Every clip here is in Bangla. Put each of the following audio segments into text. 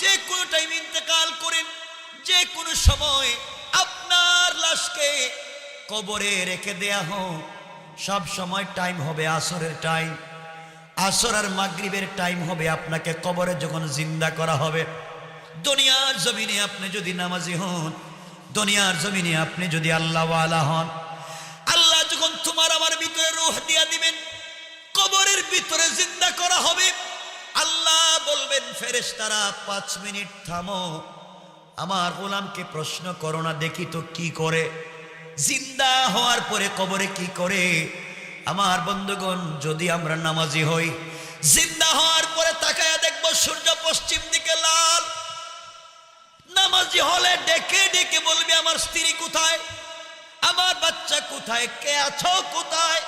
যে কোনো টাইম ইন্তেকাল করেন, যে কোনো সময় আপনার লাশকে কবরে রেখে দেয়া হোক। সব সময় টাইম হবে আসরের টাইম আসর আর মাগরিবের টাইম হবে আপনাকে কবরে যখন জিন্দা করা হবে। দুনিয়ার জমিনে আপনি যদি নামাজি হন, দুনিয়ার জমিনে আপনি যদি আল্লাহওয়ালা হন, আল্লাহ যখন তোমার আমার ভিতরে রুহ দিয়া দিবেন, কবরের ভিতরে জিন্দা করা হবে। আল্লাহ বলবেন ফেরেশতারা, পাঁচ মিনিট থামো। আমার গোলামকে প্রশ্ন করো না, দেখি তো কি করে। জিন্দা হওয়ার পরে কবরে কি করে? আমার বন্ধুগণ, যদি আমরা নামাজি হই, জিন্দা হওয়ার পরে তাকায়া দেখব সূর্য পশ্চিম দিকে লাল। নামাজি হলে ডেকে ডেকে বলবি, আমার স্ত্রী কোথায়? আমার বাচ্চা কোথায়? কে আছো কোথায়?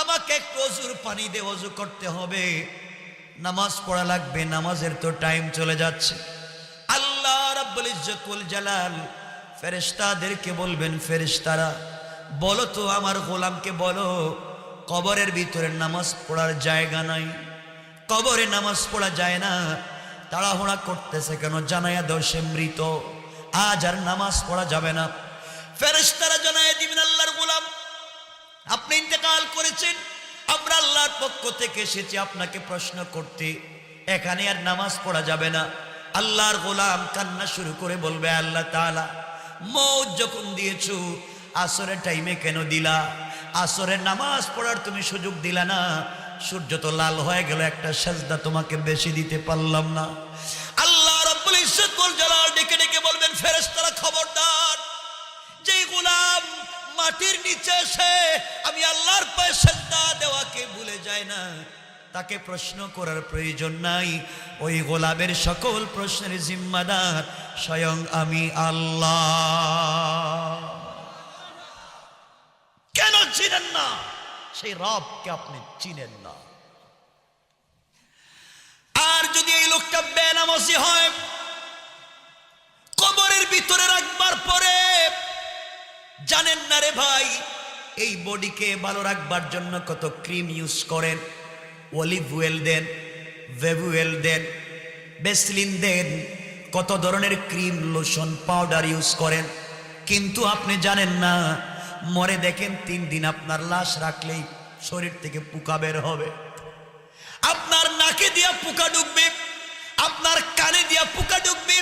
আমাকে একটু অজুর পানি দিয়ে অজু করতে হবে। নামাজ পড়া লাগবে, নামাজের তো টাইম চলে যাচ্ছে। আল্লাহ রাব্বুল ইজ্জতুল জালাল ফেরেশতাদেরকে বলবেন, ফেরেশতারা, বলো তো আমার গোলামকে বলো, কবরের ভিতরে নামাজ পড়ার জায়গা নাই, কবরে নামাজ পড়া যায় না, তাড়াহুড়া করতেছে কেন? জানাইয়া দাও সে মৃত, আজ আর নামাজ পড়া যাবে না। ফেরেশতারা জানাইয়া দিবেন, আল্লাহর গোলাম, আপনি ইন্তেকাল করেছেন আমরা আল্লাহর পক্ষ থেকে এসেছি আপনাকে প্রশ্ন করতে। এখানে আর নামাজ পড়া যাবে না। আল্লাহর গোলাম কান্না শুরু করে বলবে, আল্লাহ তাআলা মৌজ যখন দিয়েছ, আসরের টাইমে কেন দিলা? আসরের নামাজ পড়ার তুমি সুযোগ দিলা না? সূর্য তো লাল হয়ে গেল, একটা সাজদা তোমাকে বেশি দিতে পারলাম না। আল্লাহ রাব্বুল ইজ্জতুল জালাল ডেকে ডেকে বলবেন ফেরেশতারা মাটির নিচে এসে আমি আল্লাহর পায়ে সেজদা দেওয়াকে ভুলে যায় না। তাকে প্রশ্ন করার প্রয়োজন নাই। ওই গোলামের সকল প্রশ্নের জিম্মাদার স্বয়ং আমি আল্লাহ। কেন চিনেন না? সেই রবকে আপনি চিনেন না। আর যদি এই লোকটা বেনামসি হয়, কবরের ভিতরে রাখবার পরে জানেন না রে ভাই, এই বডিকে ভালো রাখবার জন্য কত ক্রিম ইউজ করেন, অলিভ ওয়েল দেন ভেবুয়েল দেন বেসলিন দেন, কত ধরনের ক্রিম, লোশন, পাউডার ইউজ করেন। কিন্তু আপনি জানেন না, মরে দেখেন তিন দিন আপনার লাশ রাখলেই শরীর থেকে পোকা বের হবে। আপনার নাকে দিয়া পোকা ঢুকবে আপনার কানে দিয়া পোকা ঢুকবে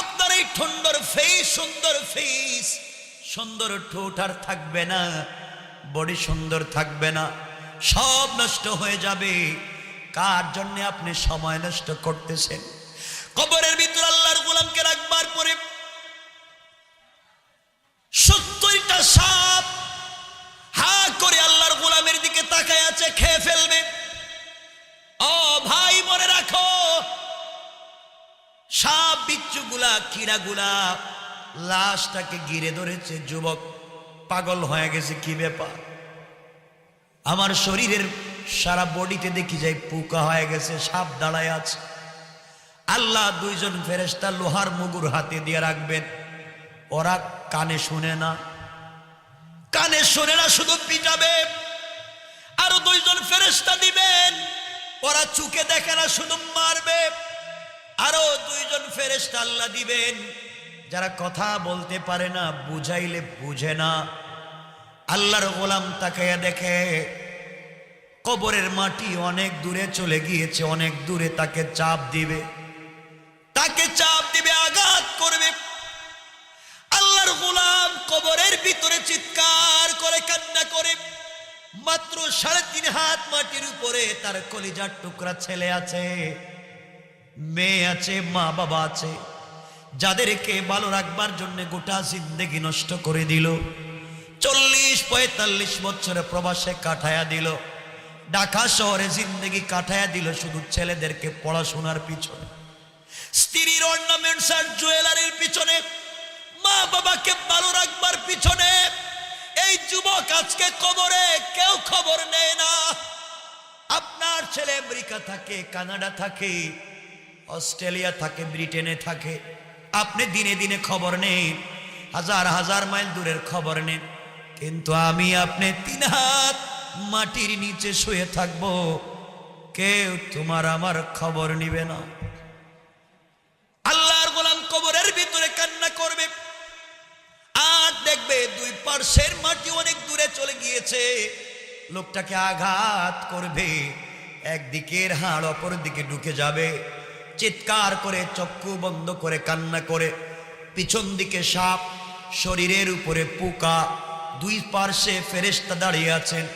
আপনার এই ঠন্ডর ফেস, সুন্দর ফেস সুন্দর ঠোঁট আর থাকবে না, বডি সুন্দর থাকবে না, সব নষ্ট হয়ে যাবে। কার জন্য আপনি সময় নষ্ট করতেছেন? কবরের ভিতর আল্লাহর গোলামকে রাখবার পরে সত্তরটা সাপ হা করে আল্লাহর গোলামের দিকে তাকায় আছে, খেয়ে ফেলবে। ও ভাই, মনে রাখো, সাপ, বিচ্ছুগুলা, কিড়াগুলা লাশটাকে ঘিরে ধরেছে যুবক। পাগল হয়ে গেছে, কি ব্যাপার? আমার শরীরের সারা বডিতে দেখি যাই পোকা হয়ে গেছে, সাপ দাঁড়ায় আছে। আল্লাহ দুইজন ফেরেস্তা লোহার মুগুর হাতে দিয়ে রাখবেন। ওরা কানে শুনে না। কানে শুনে না, শুধু পিটাবে। আরও দুইজন ফেরেস্তা দিবেন। ওরা চুকে দেখে না, শুধু মারবে। আরও দুইজন ফেরেস্তা আল্লাহ দিবেন। যারা কথা বলতে পারে না, বুঝাইলে বুঝে না। আল্লাহর গোলাম তাকাইয়া দেখে, কবরের মাটি অনেক দূরে চলে গিয়েছে, অনেক দূরে তাকে চাপ দিবে। তাকে চাপ দিবে, আঘাত করবে। আল্লাহর গোলাম কবরের ভিতরে চিৎকার করে, কান্না করে। মাত্র সাড়ে তিন হাত মাটির উপরে তার কলিজার টুকরা ছেলে আছে, মেয়ে আছে মা বাবা আছে। যাদেরকে ভালো রাখবার জন্য গোটা জিন্দেগি নষ্ট করে দিল। চল্লিশ, পঁয়তাল্লিশ বছরে প্রবাসে কাটায়া দিল। ঢাকা শহরে জিন্দেগি কাটায়া দিল শুধু ছেলেদেরকে পড়াশোনার পিছনে। স্ত্রীর অর্নামেন্টস আর জুয়েলারির পিছনে মা বাবাকে ভালো রাখবার পিছনে। এই যুবক আজকে কবরে, কেউ খবর নেয় না। আপনার ছেলে আমেরিকা থাকে, কানাডা থাকে, অস্ট্রেলিয়া থাকে, ব্রিটেনে থাকে। আপনি দিনে দিনে খবর নেন, হাজার হাজার মাইল দূরের খবর নেন, কিন্তু আমি আপনি তিন হাত মাটির নিচে শুয়ে থাকব, কেউ তোমার আমার খবর নিবে না। আল্লাহর গোলাম কবরের ভিতরে কান্না করবে, আর দেখবে দুই পার্শ্বের মাটি অনেক দূরে চলে গিয়েছে, লোকটাকে আঘাত করবে, একদিকের হাড় অপর দিকে ঢুকে যাবে। চিৎকার করে, চক্ষু বন্ধ করে, কান্না করে। পিছন দিকে সাপ শরীরের উপরে পোকা, দুই পার্শ্বে ফেরেস্তা দাঁড়িয়ে আছেন।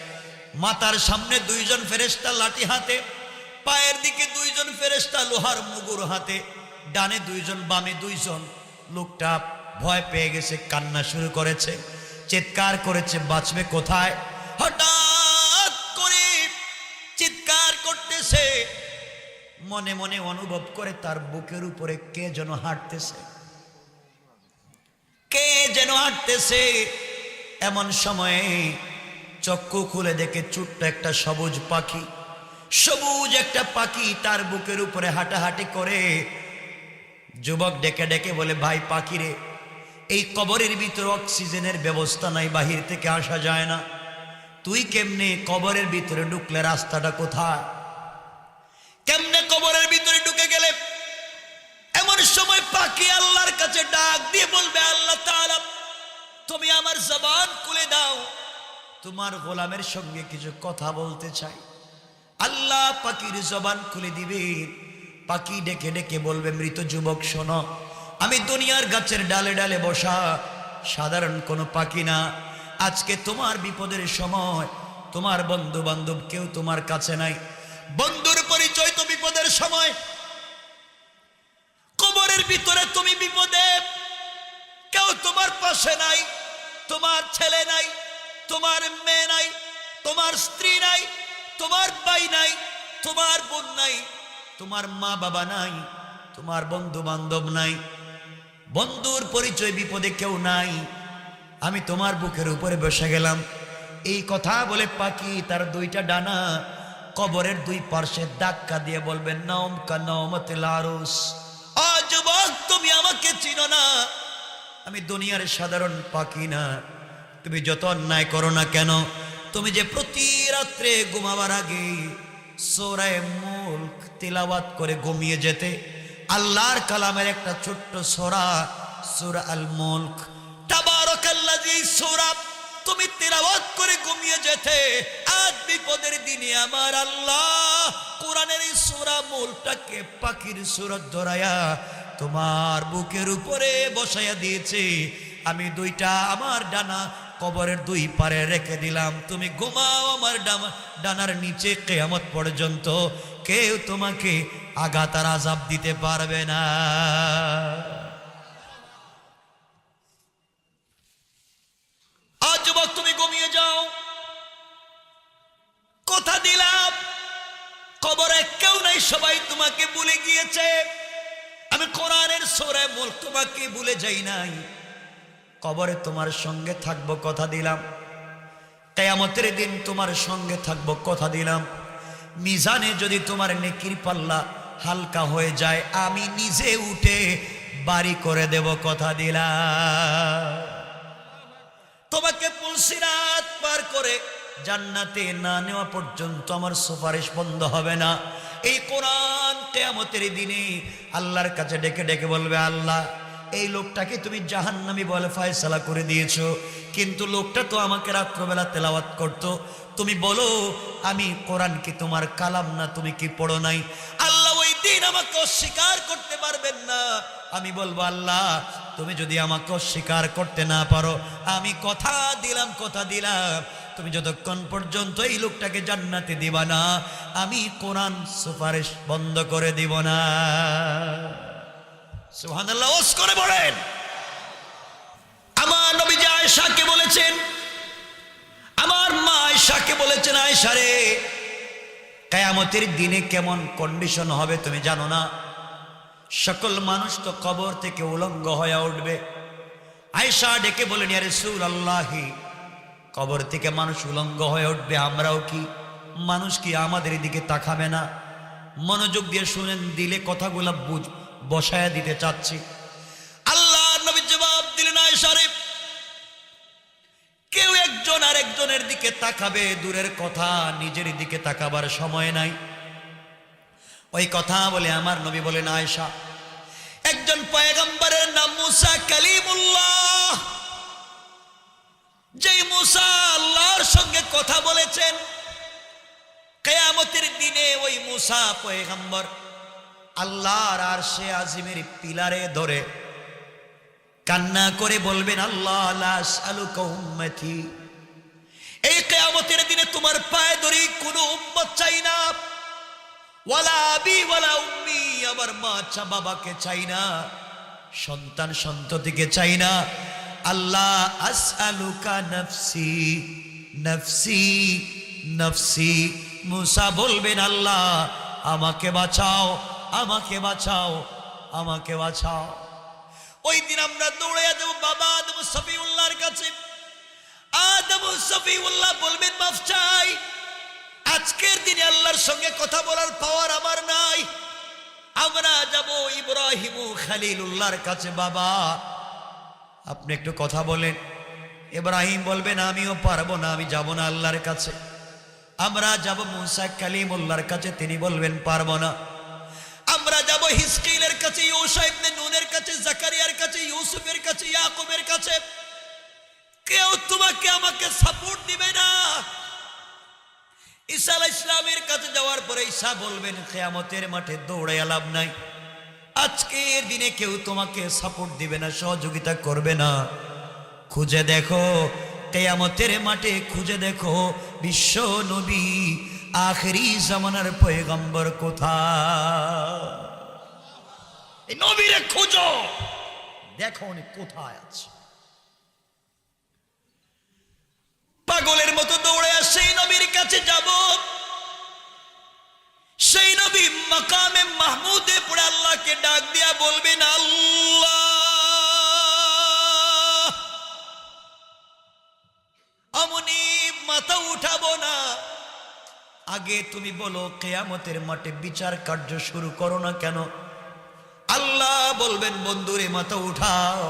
মাতার সামনে দুইজন ফেরেস্তা লাঠি হাতে, পায়ের দিকে দুইজন ফেরেস্তা লোহার মুগুর হাতে, ডানে দুইজন, বামে দুইজন। লোকটা ভয় পেয়ে গেছে, কান্না শুরু করেছে, চিৎকার করেছে, বাঁচবে কোথায়? হঠাৎ মনে মনে অনুভব করে তার বুকের উপরে কে যেন হাঁটতেছে। কে যেন হাঁটতেছে। এমন সময়ে চক্ষু খুলে দেখে ছোট্ট একটা সবুজ পাখি। সবুজ একটা পাখি তার বুকের উপরে হাঁটাহাঁটি করে যুবক ডেকে ডেকে বলে, ভাই পাখি রে, এই কবরের ভিতরে অক্সিজেনের ব্যবস্থা নাই, বাহির থেকে আসা যায় না। তুই কেমনে কবরের ভিতরে ঢুকলে রাস্তাটা কোথায় কেমনে কবরের ভিতরে ঢুকে গেলে এমন সময় পাখি আল্লাহর কাছে ডাক দিয়ে বলবে, আল্লাহ তুমি আমার জবান খুলে দাও। তোমার গোলামের সঙ্গে কিছু কথা বলতে চাই। আল্লাহ পাখির জবান খুলে দিবে। পাখি ডেকে ডেকে বলবে, মৃত যুবক, শোনো, আমি দুনিয়ার গাছের ডালে ডালে বসা সাধারণ কোনো পাখি না। আজকে তোমার বিপদের সময়, তোমার বন্ধু বান্ধব কেউ তোমার কাছে নাই। বন্ধুর পরিচয় তো বিপদের সময় কবরের ভিতরে তুমি বিপদে। কেউ তোমার পাশে নাই, তোমার ছেলে নাই, তোমার মেয়ে নাই, তোমার স্ত্রী নাই, তোমার ভাই নাই, তোমার বোন নাই, তোমার মা বাবা নাই, তোমার বন্ধু বান্ধব নাই, বন্ধুর পরিচয় বিপদে কেউ নাই। আমি তোমার বুকের উপরে বসে গেলাম। এই কথা বলে পাখি তার দুইটা ডানা কবরের দুই পার্শ্বে ধাক্কা দিয়ে বলবেন নম কা নমতে লারুস আমাকে চিনো না। আমি দুনিয়ার সাধারণ পাখি না। তুমি যত অন্যায় করো না কেন, তুমি যে প্রতি রাত্রে ঘুমাবার আগে সোরায় মুল্ক তিলাওয়াত করে ঘুমিয়ে যেতে, আল্লাহর কালামের একটা ছোট্ট সোরা, সুরা আল মুল্ক। সূরা, তুমি তিলাওয়াত করে ঘুমিয়ে যেতে, আজ বিপদের দিনে আমার আল্লাহ কোরআনের এই সূরা মূলটাকে পাখির সুরত ধরায়া তোমার বুকের উপরে বসাইয়া দিয়েছে। আমি দুইটা আমার ডানা কবরের দুই পারে রেখে দিলাম। তুমি ঘুমাও আমার ডানার নিচে কেয়ামত পর্যন্ত। কেউ তোমাকে আঘাত আর আজাব দিতে পারবে না। সোরে মোল তোমাকে ভুলে যাই নাই? কবরে তোমার সঙ্গে থাকব কথা দিলাম। কেয়ামতের দিন তোমার সঙ্গে থাকব কথা দিলাম। মিজানে যদি তোমার নেকির পাল্লা হালকা হয়ে যায়, আমি নিজে উঠে বাড়ি করে দেব কথা দিলাম। তোমাকে পুলসিরাত পার করে জান্নাতে না নেওয়া পর্যন্ত আমার সুপারিশ বন্ধ হবে না। এই কোরআন কেয়ামতের দিনে আল্লাহর কাছে ডেকে ডেকে বলবে, আল্লাহ, এই লোকটাকে তুমি জাহান্নামি বলে ফয়সালা করে দিয়েছ, কিন্তু লোকটা তো আমাকে রাত্রবেলা তেলাওয়াত করত। তুমি বলো, আমি কোরআন কি তোমার কালাম না, তুমি কি পড়ো নাই? আল্লাহ ওই দিন আমাকে অস্বীকার করতে পারবেন না। আমি বলব, আল্লাহ, তুমি যদি আমাকে অস্বীকার করতে না পারো, আমি কথা দিলাম কথা দিলাম। তুমি যতক্ষণ পর্যন্ত এই লোকটাকে জান্নাতে দিবা না, আমি কোরআন সুপারিশ বন্ধ করে দিব না। সুবহানাল্লাহ, ওস করে বলেন। আমার নবী যে আয়েশাকে বলেছেন, আমার মা আয়েশাকে বলেছেন, আয়েশা রে, কেয়ামতের দিনে কেমন কন্ডিশন হবে তুমি জানো না? সকল মানুষ তো কবর থেকে উলঙ্গ হয়ে উঠবে। আয়েশা ডেকে বলেন আরে সুর আল্লাহি কবর থেকে মানুষ উলঙ্গ হয়ে উঠবে, আমরাও কি? মানুষ কি আমাদের দিকে তাকাবে না? মনোযোগ দিয়ে শুনেন, দিলে কথাগুলো বুঝ, বসায়া দিতে চাচ্ছি। আল্লাহ নবী জবাব দিলেন আয়েশা রে কেউ একজন আর একজনের দিকে তাকাবে, দূরের কথা নিজের দিকে তাকাবার সময় নাই। ওই কথা বলে আমার নবী বলেন, আয়েশা, একজন পয়গম্বরের নাম মুসা কালিমুল্লাহ। যেই মুসা আল্লাহর সঙ্গে কথা বলেছেন, কেয়ামতের দিনে ওই মুসা পয়গম্বর আল্লাহর আর সে আজিমের পিলারে ধরে কান্না করে বলবেন, আল্লাহ আলু এই কেয়ামতের দিনে তোমার পায়ে ধরি কোনো উম্মত চাই না। ওয়ালা আবি, ওয়ালা উম্মি, আমার মা চা বাবাকে চাই না। সন্তান সন্ততিকে চাই না। আল্লাহ আসআলুকা নফসি নফসি নফসি। মুসা বলবেন, আল্লাহ, আমাকে বাঁচাও আমাকে বাঁচাও আমাকে বাঁচাও। ওই দিন আমরা দৌড়ে যাব বাবা আদম সফিউল্লাহর কাছে। আদম সফিউল্লাহ বলবেন, মাফ চাই। আজকের দিনে আল্লাহর সঙ্গে কথা বলার পাওয়ার আমার নাই। আমরা যাব ইব্রাহিম খালিলুল্লাহর কাছে, বাবা। আপনি একটু কথা বলেন। ইব্রাহিম বলবেন, আমিও পারব না, আমি যাব না আল্লাহর কাছে। আমরা যাব মুসা কালিমুল্লাহর কাছে, তিনি বলবেন, পারব না। আমরা যাব হিসকিলের কাছে, ইউসা ইবনে নুনের কাছে, জাকারিয়ার কাছে, ইউসুফের কাছে, ইয়াকুবের কাছে। কেউ তোমাকে আমাকে সাপোর্ট দিবে না। ঈসা ইসলামের কাছে যাওয়ার পরে ঈসা বলবেন, কেয়ামতের মাঠে দৌড়ে লাভ নাই। আজকের দিনে কেউ তোমাকে সাপোর্ট দিবে না, সহযোগিতা করবে না। খুঁজে দেখো, কেয়ামতের মাঠে খুঁজে দেখো, বিশ্ব নবী আখরি জামানার পয়গম্বর এই নবীরে খুঁজো। দেখো উনি কোথায় আছে। পাগলের মতো দৌড়ে আর সেই নবীর কাছে যাব। সেই নবী মাকামে মাহমুদে পড়ে আল্লাহকে ডাক দিয়া বলবেন, আল্লাহ আমনি মাথা উঠাবো না। আগে তুমি বলো, কেয়ামতের মাঠে বিচার কার্য শুরু করো না কেন? আল্লাহ বলবেন, বন্ধুরে, মাথা উঠাও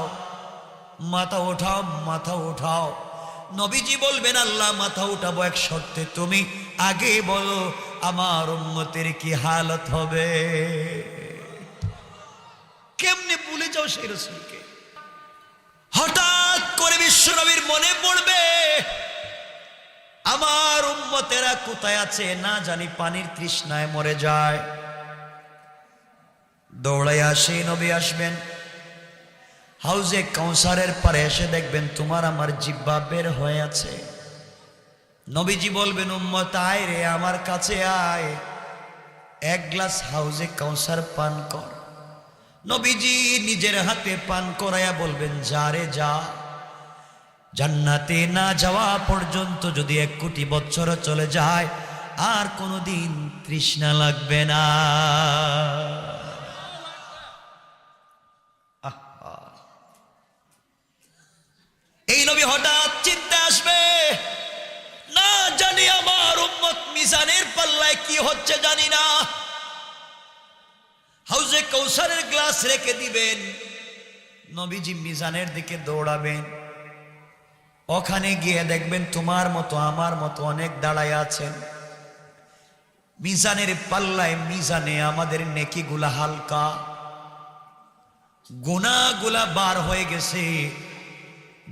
মাথা উঠাও মাথা উঠাও। নবীজি বলবেন, আল্লাহ, মাথা উঠাবো এক শর্তে। তুমি আগে বলো, আমার উন্মতের কি হালত হবে? কেমনে ভুলে যাও সেই রসুলকে। হঠাৎ করে বিশ্বনবীর মনে পড়বে, আমার উন্মতেরা কোথায় আছে? না জানি, পানির তৃষ্ণায় মরে যায়। দৌড়াইয়া সেই নবী আসবেন। হাউজে কৌসারের পরে এসে দেখবেন তোমার আমার জিব্বা বের হয়ে আছে। নবীজি বলবেন, উম্মত, আয় রে, আমার কাছে আয়। এক গ্লাস হাউজে কৌসার পান কর। নবীজি নিজের হাতে পান করাইয়া বলবেন, যা রে, যা। জান্নাতে না যাওয়া পর্যন্ত যদি এক কোটি বছর চলে যায়, আর কোনোদিন তৃষ্ণা লাগবে না। এই নবী হঠাৎ চিন্তা আসবে, না জানি আমার উম্মত মিজানের পাল্লায় কি হচ্ছে জানি না। হাউজে কৌসারের গ্লাস রেখে দিবেন, নবীজি মিজানের দিকে দৌড়াবেন। ওখানে গিয়ে দেখবেন তোমার মতো, আমার মতো অনেক দাঁড়ায় আছেন। মিজানের পাল্লায় মিজানে আমাদের নেকিগুলা হালকা। গুণাগুলা বার হয়ে গেছে।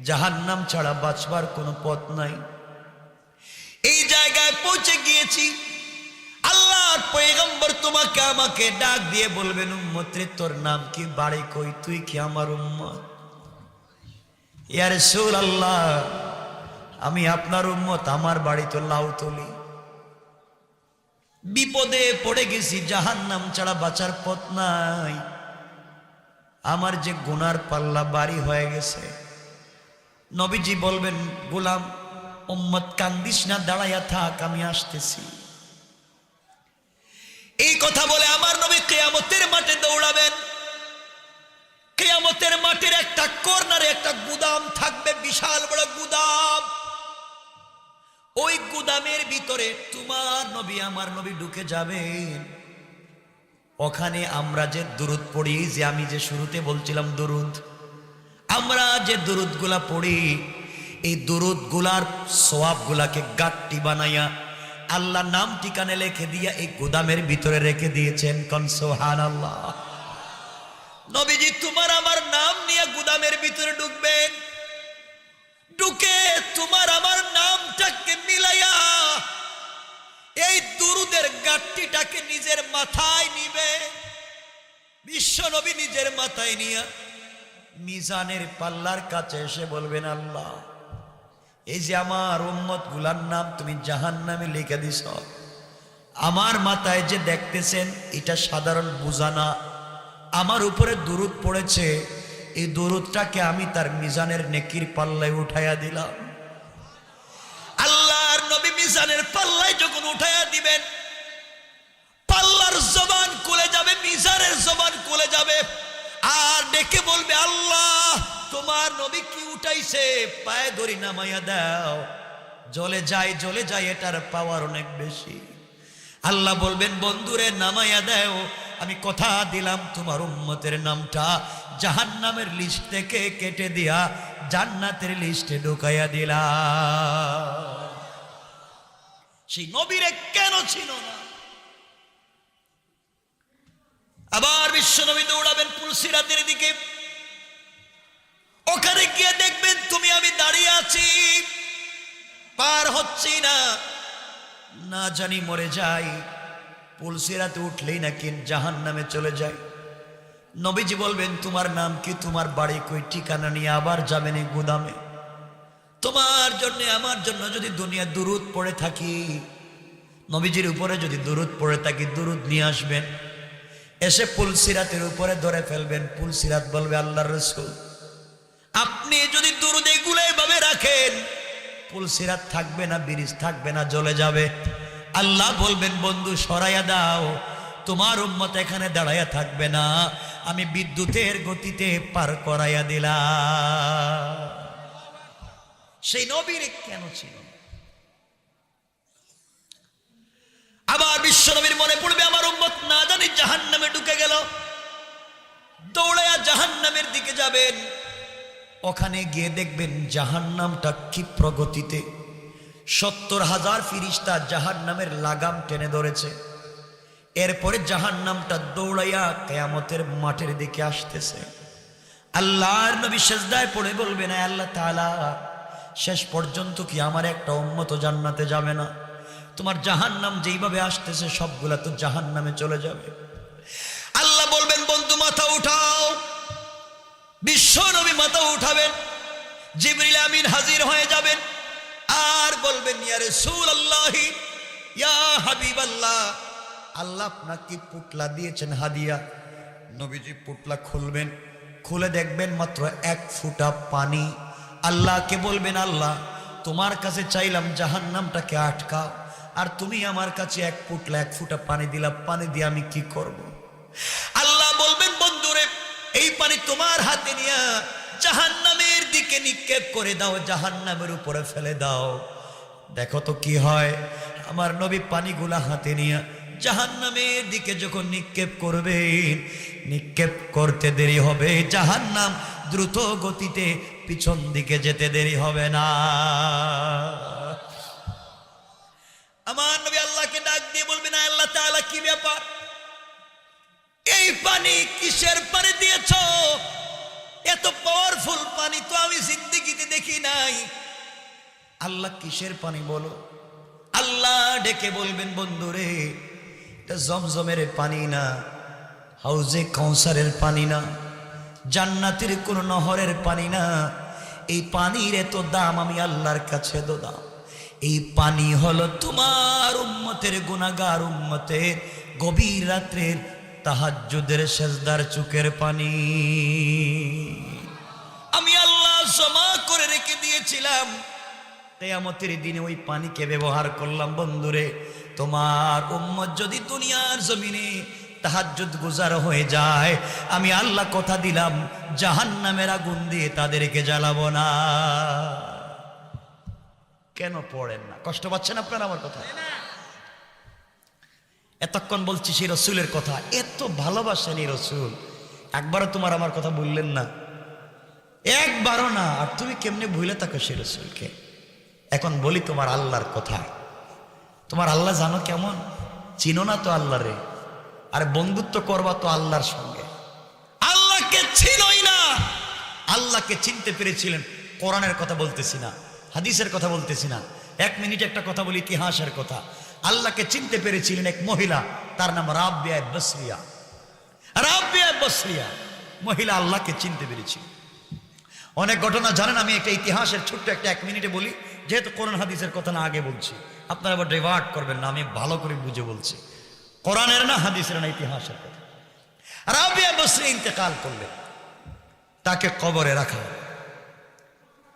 জাহান্নাম ছাড়া বাঁচবার কোনো পথ নাই। এই জায়গায় পৌঁছে গিয়েছি। আল্লাহর পয়গম্বর তোমাকে আমাকে ডাক দিয়ে বলবেন উম্মত রে তোর নাম কি? বাড়ি কই? তুই কি আমার উম্মত? ইয়ার সুর আল্লাহ আমি আপনার উম্মত, আমার বাড়ি তো লাউ তুলি বিপদে পড়ে গেছি জাহান নাম ছাড়া বাঁচার পথ নাই। আমার যে গুনার পাল্লা বাড়ি হয়ে গেছে। নবীজি বলবেন, গোলাম, উম্মত কান্দিস না, দাঁড়াইয়া থাক, আমি আসতেছি। এই কথা বলে আমার নবী কেয়ামতের মাঠে দৌড়াবেন। কেয়ামতের মাঠের একটা কর্নারে একটা গুদাম থাকবে, বিশাল বড় গুদাম। ওই গুদামের ভিতরে তোমার নবী, আমার নবী ঢুকে যাবেন। ওখানে আমরা যে দুরুদ পড়ি, যে আমি যে শুরুতে বলছিলাম দুরুদ আমরা যে দুরুদগুলা পড়ি, এই দুরুদগুলার সোয়াব গুলাকে গাট্টি বানাইয়া আল্লাহ নাম ঠিকানে লিখে দিয়া এই গুদামের ভিতরে রেখে দিয়েছেন। কনসোহান আল্লাহ নবীজি, তোমার আমার নাম নিয়ে গুদামের ভিতরে ঢুকবেন। ঢুকে তোমার আমার নামটাকে মিলাইয়া এই দুরুদের গাঠটিটাকে নিজের মাথায় নিবে বিশ্ব নবী নিজের মাথায় নিয়া মিজানের পাল্লার কাছে এসে বলবেন, আল্লাহ, এই যে আমার উম্মতগুলার নাম তুমি জাহান নামে লিখে দিছ, আমার মাথায় যে দেখতেছেন, এটা সাধারণ বুঝানা আমার উপরে দুরুদ পড়েছে, এই দুরুদটাকে আমি তার মিজানের নেকির পাল্লায় উঠাইয়া দিলাম। আল্লাহর নবী মিজানের পাল্লায় যখন উঠাইয়া দিবেন, পাল্লার জবান খুলে যাবে, মিজানের জবান খুলে যাবে। আর ডেকে বলবে, আল্লাহ, তোমার নবী কি উঠাইছে? পায়ে ধরি নামাইয়া দাও। জলে যায় জলে যায় এটার পাওয়ার অনেক বেশি। আল্লাহ বলবেন, বন্ধুরে, নামাইয়া দাও। আমি কথা দিলাম তোমার উম্মতের নামটা। জাহান নামের লিস্ট থেকে কেটে দিয়া জান্নাতের লিস্টে ঢুকাইয়া দিলা সেই নবীরে কেন ছিল না? বিশ্বনবী দৌড়াবেন পুলসিরাতের দিকে। ওখানে গিয়ে দেখবেন তুমি আমি দাঁড়িয়ে আছি। পার হচ্ছি না। না জানি মরে যাই। পুলসিরাতে উঠলেই নাকি জাহান নামে চলে যায় নবীজি বলবেন, তোমার নাম কি? তোমার বাড়ি কই? ঠিকানা নিয়ে আবার যাবেন এই গুদামে? তোমার জন্য, আমার জন্য যদি দুনিয়া দুরুদ পড়ে থাকি, নবীজির উপরে যদি দুরুদ পড়ে থাকি, দুরুদ নিয়ে আসবেন। এসে পুলসিরাতের উপরে ধরে ফেলবেন পুলসিরাত বলবে আল্লাহর রসুল। আপনি যদি দুরুদ এগুলো এভাবে রাখেন পুলসিরাত থাকবে না, ব্রিজ থাকবে না, জ্বলে যাবে। আল্লাহ বলবেন, বন্ধু, সরাইয়া দাও। তোমার উম্মত এখানে দাঁড়াইয়া থাকবে না। আমি বিদ্যুতের গতিতে পার করাইয়া দিলাম। সেই নবীর কেন ছিল না? আবার বিশ্ব নবীর মনে পড়বে, আমার উম্মত না জানি জাহান নামে ঢুকে গেল। দৌড়াইয়া জাহান নামের দিকে যাবেন। ওখানে গিয়ে দেখবেন জাহান নামটা কি প্রগতিতে। সত্তর হাজার ফিরিস্তা জাহান নামের লাগাম টেনে ধরেছে। এরপরে জাহান নামটা দৌড়াইয়া কেয়ামতের মাঠের দিকে আসতেছে। আল্লাহর নবী সেজদায় পড়ে বলবে না আল্লাহ তাআলা, শেষ পর্যন্ত কি আমার একটা উম্মত জান্নাতে যাবে না? তোমার জাহান নাম যেইভাবে আসতেছে, সবগুলা তো জাহান নামে চলে যাবে। আল্লাহ বলবেন, বন্ধু, মাথা উঠাও। বিশ্ব নবী মাথা উঠাবেন। জিবরিল আমিন হাজির হয়ে যাবেন। আর বলবেন, ইয়া রাসূল আল্লাহি ইয়া হাবিব আল্লাহ আল্লাহ আপনাকে পুটলা দিয়েছেন, হাদিয়া। নবীজি পুটলা খুলবেন। খুলে দেখবেন মাত্র এক ফুটা পানি। আল্লাহকে বলবেন, আল্লাহ, তোমার কাছে চাইলাম জাহান্নামটাকে আটকাও। আর তুমি আমার কাছে এক ফুটলা, এক ফুটা পানি দিলা, পানি দিয়ে আমি কি করব। আল্লাহ বলবেন, বন্ধুরে, এই পানি তোমার হাতে নিয়ে জাহান্নামের দিকে নিক্ষেপ করে দাও, জাহান্নামের উপরে ফেলে দাও দেখো তো কি হয়, আমার নবী পানিগুলা হাতে নিয়ে জাহান্নামের দিকে যখন নিক্ষেপ করবেন, নিক্ষেপ করতে দেরি হবে, জাহান্নাম দ্রুত গতিতে পিছন দিকে যেতে দেরি হবে না আমার নবী আল্লাহকে ডাক দিয়ে বলবেন, "আয় আল্লাহ তাআলা, কি ব্যাপার? এই পানি কিসের পানি দিয়েছ? এত পাওয়ারফুল পানি তো আমি জিন্দিগিতে দেখি নাই। আল্লাহ কিসের পানি বলো? আল্লাহ ডেকে বলবেন, বন্ধুরে, এটা জমজমের পানি না, হাউজে কৌসারের পানি না, জান্নাতের কোন নহরের পানি না। এই পানির এত দাম আমি আল্লাহর কাছে দোদাম এই পানি হলো তোমার উম্মতের গুনাগার উম্মতের গভীর রাত্রের তাহাজ্জুদের সেজদার চুকের পানি। আমি আল্লাহ জমা করে রেখে দিয়েছিলাম। কেয়ামতের দিনে ওই পানিকে ব্যবহার করলাম, বন্ধুরে, তোমার উম্মত যদি দুনিয়ার জমিনে তাহাজ্জুদ গুজার হয়ে যায়, আমি আল্লাহ কথা দিলাম, জাহান্নামের আগুন দিয়ে তাদেরকে জ্বালাবো না। কেন পড়েন না? কষ্ট পাচ্ছেন আপনারা আমার কথা? এতক্ষণ বলছি সেই রসুলের কথা। এত ভালোবাসেন এই রসুল। একবারও তোমার আমার কথা বললেন না। একবারও না। আর তুমি কেমনে ভুলে থাকো সেই রসুলকে? এখন বলি তোমার আল্লাহর কথা। তোমার আল্লাহ জানো কেমন? চিনো না তো আল্লাহ রে। আর বন্ধুত্ব করবা তো আল্লাহর সঙ্গে। আল্লাহকে ছিলই না। আল্লাহকে চিনতে পেরেছিলেন। কোরআনের কথা বলতেছি না। হাদিসের কথা বলতেছি না। এক মিনিট একটা কথা বলি, ইতিহাসের কথা। আল্লাহকে চিনতে পেরেছিলেন এক মহিলা, তার নাম রাবিয়া বসরিয়া। রাবিয়া বসরিয়া, মহিলা আল্লাহকে চিনতে পেরেছিল। অনেক ঘটনা জানেন, আমি একটা ইতিহাসের ছোট্ট একটা এক মিনিটে বলি, যেহেতু কোরআন হাদিসের কথা না আগে বলছি। আপনারা আবার ডিভার্ট করবেন না, আমি ভালো করে বুঝে বলছি। কোরআনের না হাদিসের না ইতিহাসের কথা। রাবিয়া বসরি ইন্তেকাল করলেন। তাকে কবরে রাখা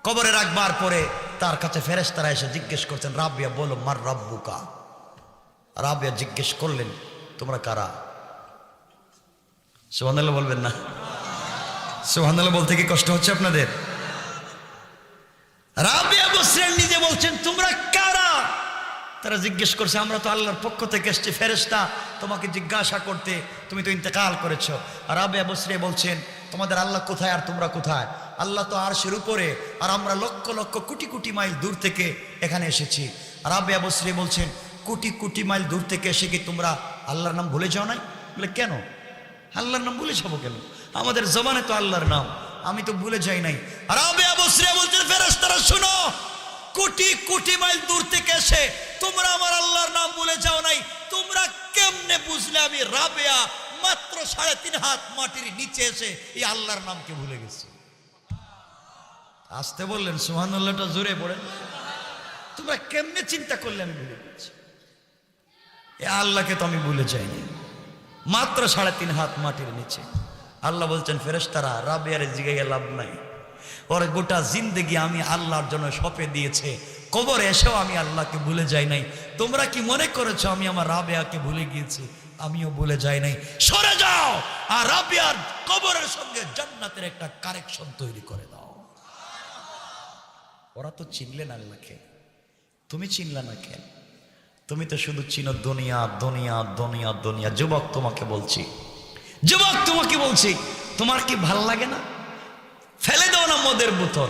কবরে রাখবার পরে তার কাছে ফেরেশতারা এসে জিজ্ঞেস করছেন, রাবিয়া, বলো, মার রব্বুকা? রাবিয়া জিজ্ঞেস করলেন, তোমরা কারা? সুবহানাল্লাহ বলবেন না। সুবহানাল্লাহ বলতে কি কষ্ট হচ্ছে আপনাদের? রাবিয়া বসরেন নিজে বলছেন, তোমরা কারা? তারা জিজ্ঞেস করছে, আমরা তো আল্লাহর পক্ষ থেকে এসছি, ফেরেশতা, তোমাকে জিজ্ঞাসা করতে, তুমি তো ইন্তেকাল করেছ। আর রাবিয়া বসরে বলছেন, তোমাদের আল্লাহ কোথায় আর তোমরা কোথায়? আল্লাহ তো আরশের উপরে, আর আমরা লক্ষ লক্ষ কোটি কোটি মাইল দূর থেকে এখানে এসেছি। রাবিয়া বসরে বলছেন, কোটি কোটি মাইল দূর থেকে এসে কি তোমরা আল্লাহর নাম ভুলে যাও নাই? বলে, কেন? আল্লাহর নাম ভুলে যাব কেন? আমাদের জমানে তো আল্লাহর নাম। আমি তো ভুলে যাই নাই। আর আবে আবশ্রিয়া বলছেন, ফেরেশতারা, শুনো! কোটি কোটি মাইল দূর থেকে এসে তোমরা আমার আল্লাহর নাম ভুলে যাও নাই। তোমরা কেমনে বুঝলে আমি রাবেয়া মাত্র সাড়ে তিন হাত মাটির নিচে এসে এই আল্লাহর নামকে ভুলে গেছি? আসতে বললেন সুহানুল্লাহটা জোরে পড়েন তোমরা কেমনে চিন্তা করলে আমি ভুলে গেছি। এ আল্লাহকে তো আমি ভুলে যাইনি। মাত্র সাড়ে তিন হাত মাটির নিচে। আল্লাহ বলছেন, ফেরেশতারা, রাবিয়ারে জিগে লাভ নাই। ওর গোটা জিন্দগি আমি আল্লাহর জন্য সপে দিয়েছে। কবর এসেও আমি আল্লাহকে ভুলে যাই নাই। তোমরা কি মনে করেছ আমি আমার রাবেয়াকে ভুলে গিয়েছি? আমিও ভুলে যাই নাই। সরে যাও! আর রাবিয়ার কবরের সঙ্গে জান্নাতের একটা কারেকশন তৈরি করে দাও। ওরা তো চিনলেন আল্লাহকে তুমি চিনলে না কেন? তুমি তো শুধু চিনো দুনিয়া দুনিয়া দুনিয়া দুনিয়া। যুবক তোমাকে বলছি। যুবক তোমাকে বলছি, তোমার কি ভালো লাগে না? ফেলে দাও না মদের বোতল।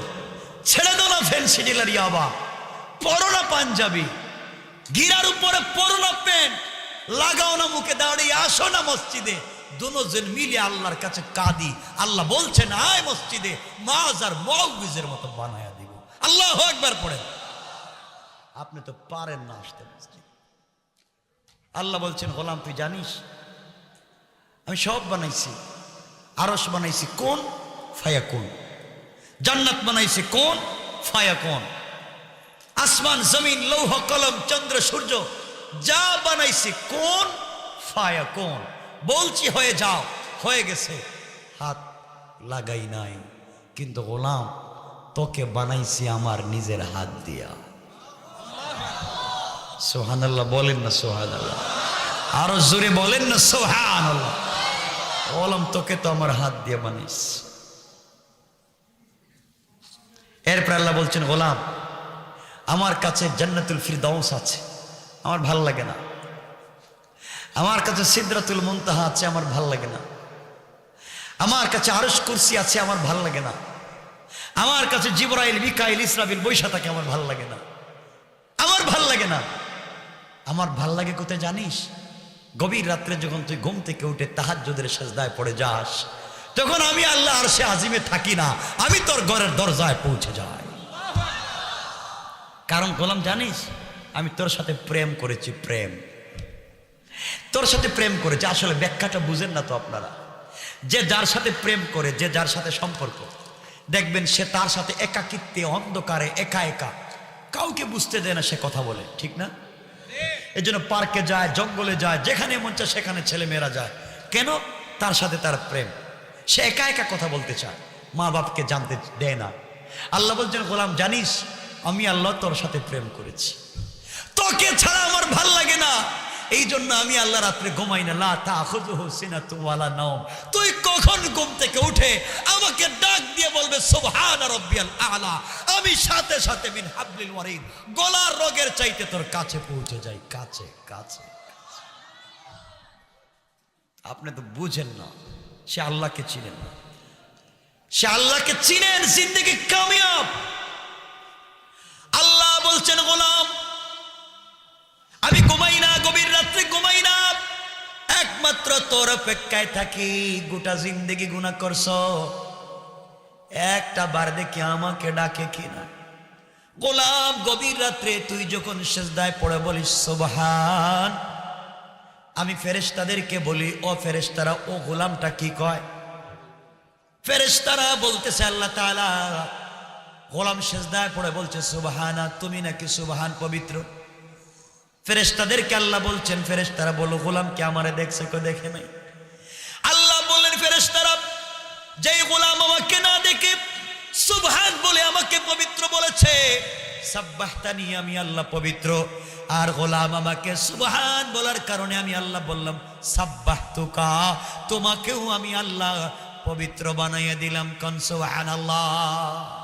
ছেড়ে দাও না ফেন্সি ডিলার ইয়াবা। পরো না পাঞ্জাবি। গিরার উপরে পরো না প্যান্ট। লাগাও না মুখে দাঁড়িয়ে আসো না মসজিদে। দুজন মিলে আল্লাহর কাছে কাঁদি। আল্লাহ বলছেন, আয় মসজিদে। মাছ আর মৌবিজের মতো বানায়া আল্লাহ একবার পড়েন। আপনি তো পারেন না আসতে মসজিদ। আল্লাহ বলছেন, গোলাম, তুই জানিস, আমি সব বানাইছি। আরস বানাইছি কোন? ফায়া কোন? জান্নাত বানাইছি কোন? ফায়া কোন? আসমান, জমিন, লৌহ, কলম, চন্দ্র, সূর্য, যা বানাইছি কোন? ফায়া কোন? বলছি, হয়ে যাও, হয়ে গেছে। হাত লাগাই নাই, কিন্তু গোলাম তোকে বানাইছি আমার নিজের হাত দিয়া। সোহান আল্লাহ বলেন না সোহান আল্লাহ আরও জোরে বলেন না সোহান বললাম, তোকে তো আমার হাত দিয়ে বানিস এরপর আল্লাহ বলছেন, গোলাম, আমার কাছে জান্নাতুল ফিরদাউস আছে। আমার ভালো লাগে না। আমার কাছে সিদ্রাতুল মুনতাহা আছে, আমার ভালো লাগে না। আমার কাছে আরস কুরসি আছে, আমার ভালো লাগে না। আমার কাছে জিবরাইল, মিকাইল ইসরাবিল বৈশা থাকে, আমার ভালো লাগে না। আমার ভালো লাগে না। আমার ভালো লাগে কোথায় জানিস? গভীর রাত্রে যখন তুই ঘুম থেকে উঠে তাহাজ্জুদের সেজদায় পড়ে যাস, তখন আমি আল্লাহ আর সে আজিমে থাকি না, আমি তোর ঘরের দরজায় পৌঁছে যাই। কারণ গোলাম জানিস, আমি তোর সাথে প্রেম করেছি, প্রেম। তোর সাথে প্রেম করেছি, আসলে ব্যাখ্যাটা বুঝেন না তো আপনারা। যে যার সাথে প্রেম করে, যে যার সাথে সম্পর্ক দেখবেন সে তার সাথে একাকিত্বে, অন্ধকারে, একা একা। কাউকে বুঝতে দেয় না সে কথা বলে, ঠিক না? এই জন্য পার্কে যায়, জঙ্গলে যায়, যেখানে মন চায় সেখানে ছেলে মেয়েরা যায়। কেন? তার সাথে তার প্রেম। সে একা একা কথা বলতে চায়, মা বাপকে জানতে দেয় না। আল্লাহ বলছেন, গোলাম, জানিস, আমি আল্লাহ তোর সাথে প্রেম করেছি। তোকে ছাড়া আমার ভালো লাগে না। এই জন্য আমি আল্লাহ রাত্রে ঘুমাই না। তুই কখন ঘুম থেকে উঠে আমাকে ডাক দিয়ে বলবে আলা আমি সাথে সাথে মিন হাবলিল ওয়ারিদ, গলার রোগের চাইতে তোর কাছে পৌঁছে যাই। কাছে কাছে। আপনি তো বুঝেন না, সে আল্লাহকে চিনেন না। সে আল্লাহকে চিনেন, জিন্দগি কামিয়াব। আল্লাহ বলছেন, গোলাম আমি ঘুমাই না, গভীর রাত্রে ঘুমাই না। একমাত্র তোর অপেক্ষায় থাকি, গোটা জিন্দগি গুণা করছ। একটা বার দেখি আমাকে ডাকে কিনা গোলাম, গভীর রাত্রে তুই যখন সেজদায় পড়ে বলিস, সোবাহান। আমি ফেরেশতাদেরকে বলি, ও ফেরেশতারা, ও গোলামটা কি কয়? ফেরেশতারা বলতেছে, আল্লাহ তাআলা গোলাম সেজদায় পড়ে বলছে, সুবাহানা। তুমি নাকি সুবাহান পবিত্র। ফেরেশতাদেরকে আল্লাহ বলছেন, ফেরেশতারা বলো গোলামকে আমারে দেখছে? কো দেখে নাই। আল্লাহ বললেন, ফেরেশতারা, যেই গোলাম আমাকে না দেখে সুবহান বলে আমাকে পবিত্র বলেছে, সাব্বাহতানি, আমি আল্লাহ পবিত্র। আর গোলাম আমাকে সুবহান বলার কারণে আমি আল্লাহ বললাম, সাব্বাহতুকা, তোমাকেও আমি আল্লাহ পবিত্র বানাইয়া দিলাম। কন, সুবহানাল্লাহ।